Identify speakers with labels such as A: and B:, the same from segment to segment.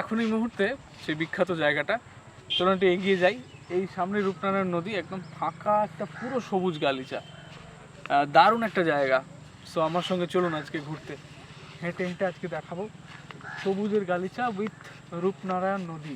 A: এখন এই মুহূর্তে সেই বিখ্যাত জায়গাটা। চলুন একটু এগিয়ে যাই। এই সামনে রূপনারায়ণ নদী একদম ফাঁকা একটা পুরো সবুজ গালিচা। দারুণ একটা জায়গা। সো আমার সঙ্গে চলুন আজকে ঘুরতে। হেঁটে হেঁটে আজকে দেখাবো সবুজের গালিচা উইথ রূপনারায়ণ নদী।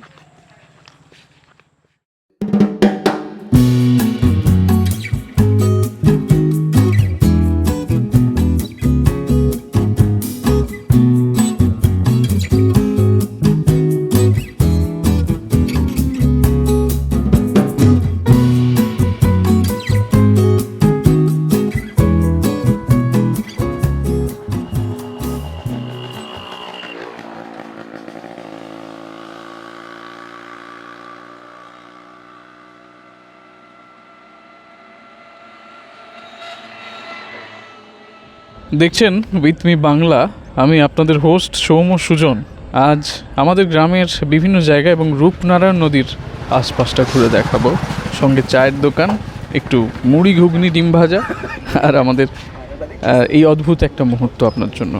A: দেখছেন উইথ মি বাংলা আমি আপনাদের হোস্ট সৌম্য সুজন। আজ আমাদের গ্রামের বিভিন্ন জায়গা এবং রূপনারায়ণ নদীর আশপাশটা ঘুরে দেখাবো। সঙ্গে চায়ের দোকান একটু মুড়ি ঘুগনি ডিম ভাজা আর আমাদের এই অদ্ভুত একটা মুহূর্ত আপনার জন্য।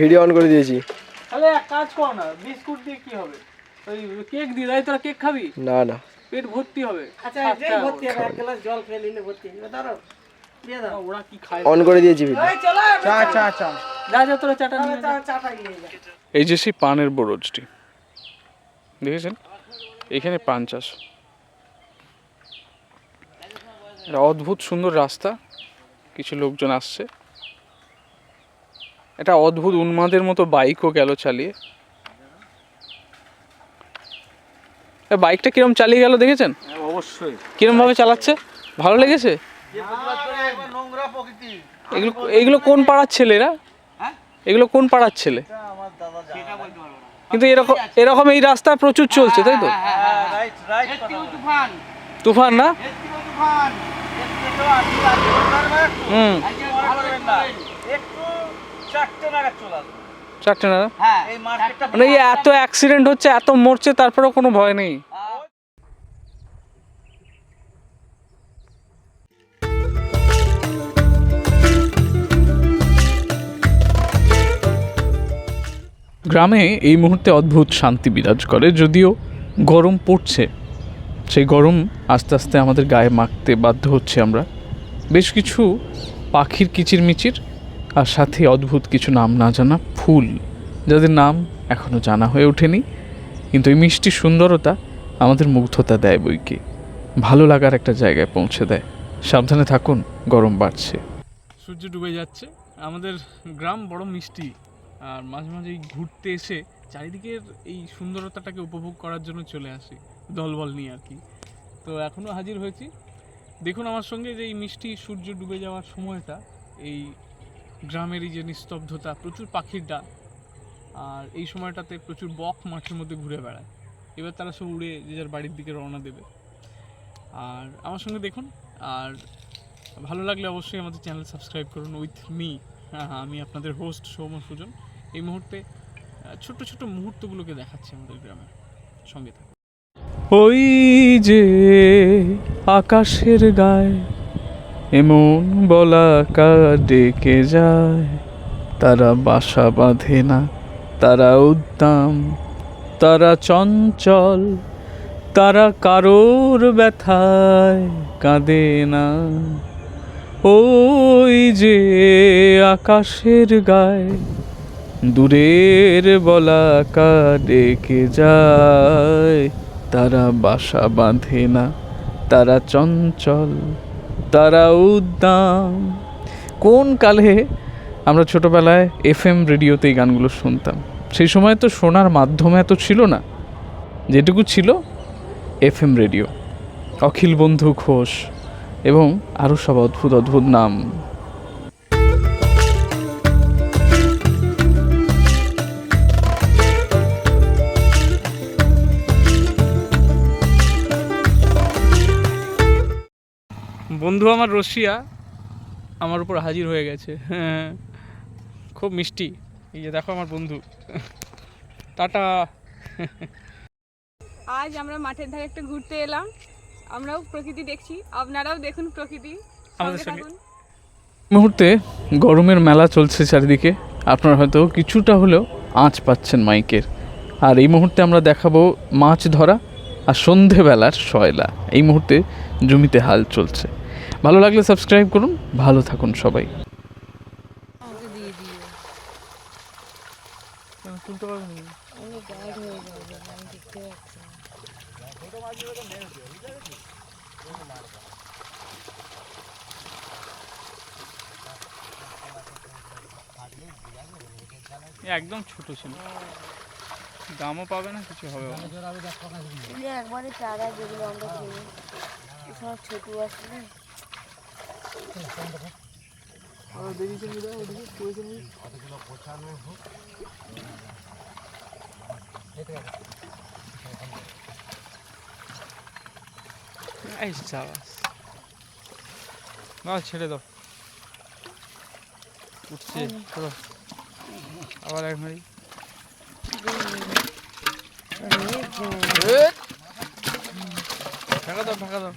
B: ভিডিও অন করে দিয়েছি।
A: তাহলে এক কাজ কর না বিস্কুট দিয়ে কি হবে? ওই কেক দিয়ে তোরা কেক খাবি?
B: না না।
A: পেট ভর্তি হবে।
C: আচ্ছা যেই ভর্তি হবে এক গ্লাস জল খেয়ে নিলে ভর্তি হবে। ধরো দিয়ে দাও।
A: ওরা কি খায়?
B: অন করে দিয়েছি ভিডিও
C: এই চলো চা চা চা।
A: যা যা তোরা চাটা নিয়ে যা।
C: চাটা নিয়ে যা
A: এই যে সেই পানের বরজটি। দেখেছেন? এখানে পান চাষ। একটা অদ্ভুত সুন্দর রাস্তা। কিছু লোকজন আসছে। এটা অদ্ভুত উন্মাদের মতো বাইকও গেল চালিয়ে। বাইকটা কিরম চালিয়ে গেল দেখেছেন?
D: অবশ্যই।
A: কিরম ভাবে চালাচ্ছে? ভালো লেগেছে? এগুলো এগুলো কোন পাড়ার ছেলেরা এগুলো কোন পাড়ার ছেলে?
D: আমার দাদা জানে।
A: কিন্তু এরকম এরকম এই রাস্তা প্রচুর চলছে তাই তো?
D: হ্যাঁ
C: তুফান।
A: তুফান না? হুম।
D: একটু চারটে নাগাদ চলে আসবে।
A: চারটে না?
D: হ্যাঁ
A: মানে এত অ্যাক্সিডেন্ট হচ্ছে এত মরছে তারপরেও কোনো ভয় নেই। গ্রামে এই মুহূর্তে অদ্ভুত শান্তি বিরাজ করে যদিও গরম পড়ছে। সেই গরম আস্তে আস্তে আমাদের গায়ে মাখতে বাধ্য হচ্ছে আমরা। বেশ কিছু পাখির কিচিরমিচির আর সাথে অদ্ভুত কিছু নাম না জানা ফুল, যাদের নাম এখনও জানা হয়ে ওঠেনি। কিন্তু এই মিষ্টি সুন্দরতা আমাদের মুগ্ধতা দেয় বইকে। ভালো লাগার একটা জায়গায় পৌঁছে দেয়। সাবধানে থাকুন, গরম বাড়ছে। সূর্য ডুবে যাচ্ছে। আমাদের গ্রাম বড় মিষ্টি। আর মাঝে মাঝে ঘুরতে এসে চারিদিকের এই সুন্দরতাটাকে উপভোগ করার জন্য চলে আসি, দলবল নিয়ে আর কি। তো এখনও হাজির হয়েছি। দেখুন আমার সঙ্গে যে এই মিষ্টি সূর্য ডুবে যাওয়ার সময়টা, এই গ্রামের এই যে নিস্তব্ধতা প্রচুর পাখির ডাক আর এই সময়টাতে প্রচুর বক মাঠের মধ্যে ঘুরে বেড়ায়। এবার তারা সব উড়ে যে যার বাড়ির দিকে রওনা দেবে। আর আমার সঙ্গে দেখুন আর ভালো লাগলে অবশ্যই আমাদের চ্যানেল সাবস্ক্রাইব করুন উইথ মি। হ্যাঁ হ্যাঁ আমি আপনাদের হোস্ট সৌম্য সুজন। এই মুহূর্তে আহ, ছোট্ট ছোট্ট মুহূর্তগুলোকে দেখাচ্ছি আমাদের গ্রামের সঙ্গে থাকুন। ওই যে আকাশের গায়ে এমন বলাকা ডেকে যায়। তারা বাসা বাঁধে না, তারা উদ্দাম, তারা চঞ্চল, তারা কারোর ব্যথায় কাঁদে না। ওই যে আকাশের গায়ে দূরের বলাকা ডেকে যায়। তারা বাসা বাঁধে না, তারা চঞ্চল তারা উদ্দাম কোন কালে আমরা ছোটোবেলায় এফ এম রেডিওতে এই গানগুলো শুনতাম? সেই সময় তো শোনার মাধ্যমে এত ছিল না। যেটুকু ছিল এফ এম রেডিও। অখিল বন্ধু ঘোষ এবং আরও সব অদ্ভুত অদ্ভুত নাম। বন্ধু আমার রশিয়া আমার উপর হাজির হয়ে গেছে। হ্যাঁ খুব মিষ্টি। এই যে দেখো আমার বন্ধু। টাটা।
E: আজ আমরা মাঠের ধারে একটু ঘুরতে এলাম। আমরাও প্রকৃতি দেখছি। আপনারাও দেখুন প্রকৃতি।
A: আমাদের সঙ্গে মুহূর্তে গরমের মেলা চলছে চারিদিকে। আপনারা হয়তো কিছুটা হলেও আঁচ পাচ্ছেন মাইকের। আর এই মুহূর্তে আমরা দেখাবো মাছ ধরা আর সন্ধেবেলার শয়লা। এই মুহূর্তে জমিতে হাল চলছে। ভালো লাগলে সাবস্ক্রাইব করুন ভালো থাকুন সবাই। তুলতে পারবেন একদম ছোট ছিল। দামও পাবে না কিছু হবে
E: একবারে চারা যেগুলো আমরা কিনি সব ছোট আসলে
A: না ছেড়ে দাও। উঠছে চলো। আবার এক মারি। ঢাকা দাও ঢাকা দাও।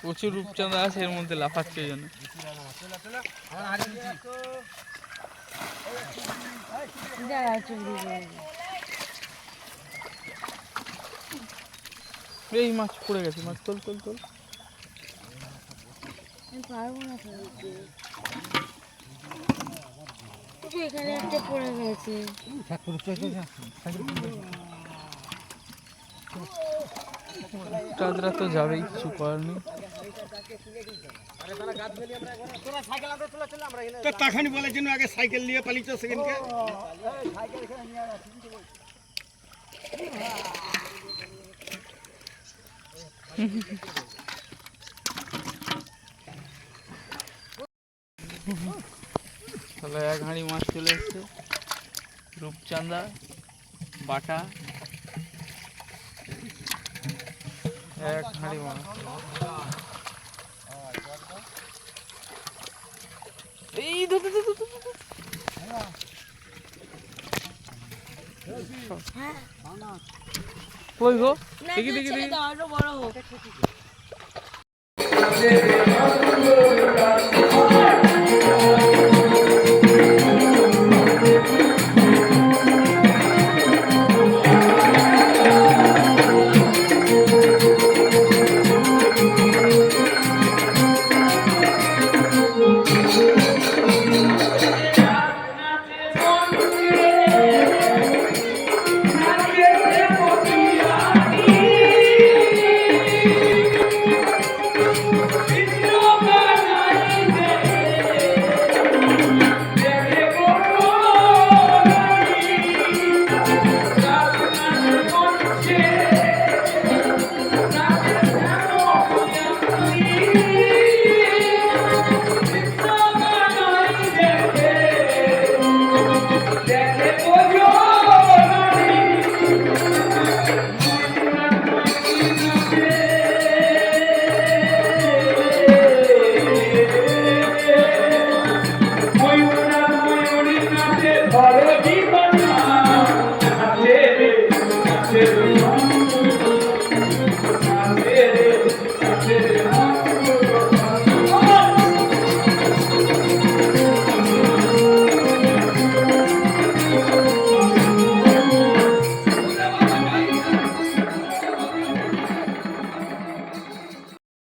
A: প্রচুর রূপচাঁদা আছে এর মধ্যে লাফাচ্ছে এই জন্য। এই মাছ পড়ে গেছে মাছ তোল তোল তোল।
E: পারব না এখানে একটা পড়ে গেছে।
A: চাঁদরা তো যাবেই কিছু করার নেই।
D: তো তখনই বলার জন্য আগে সাইকেল নিয়ে পালিত সেখানকে।
A: তাহলে এক হাঁড়ি মাছ চলে এসছে। রূপচাঁদা বাটা। এক হাঁড়ি মাছ এই ধর ধর, ধর। কই গো দেখি, দেখি, দেখি।
E: বড় হোক